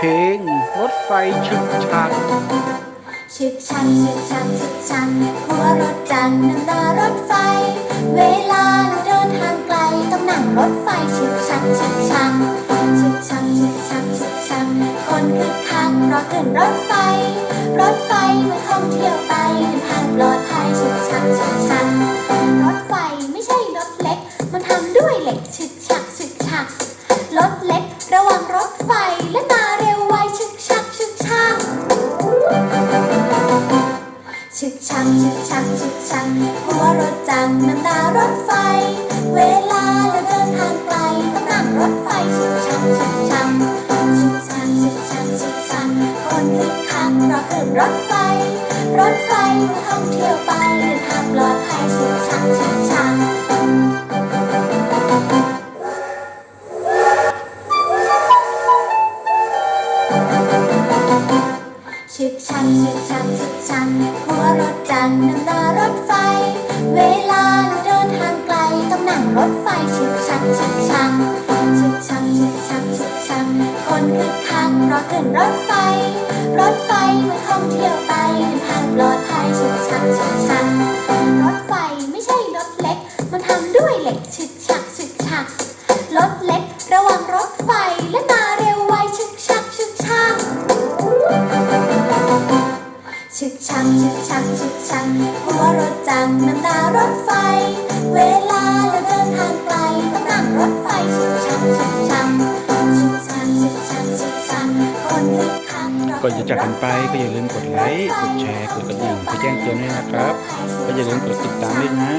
เพลงรถไฟฉึกฉักชึกชักชึกชักชึกชักหัวรถจักรน้ำหน้ารถไฟ เวลาเราเดินทางไกลต้องนั่งรถไฟชึกชักชึกชักชึกชักชึกชักชึกชักคนคึกคักเพราะขึ้นรถไฟ รถไฟเมื่อท่องเที่ยวไปเดินทางปล ชักชิกชักชิกชักหัวรถจักรน้ำตารถไฟ เวลาเราเดินทางไกลต้องนั่งรถไฟชิกชักชิกชักชิกชักชิกชักชิกชักคนคึกคักเราขึ้นรถไฟ รถไฟท่องเที่ยวไปเดินทางปลอดภัยชิกชักชิกชัก ชึกชักชึกชักชึกชักหัวรถจักรน้ำหน้ารถไฟ เวลาเราเดินทางไกลต้องนั่งรถไฟชึกชักชึกชักชึกชักชึกชักชึกชักคนคึกคักเพราะขึ้นรถไฟ รถไฟเมื่อท่องเที่ยวไปเดินทางปล ชักชิกชักชิกชักหัวรถจักรน้ำตารถไฟ เวลาเราเดินทางไกลต้องนั่งรถไฟชิกชักชิกชักชึกชักชึกชักชึกชักคนคึกคักก่อนจะจากกันไปก็อย่าลืมกดไลค์กดแชร์กดกระดิ่งเพื่อแจ้งเตือนด้วยนะครับ ก็อย่าลืมกดติดตามด้วยนะ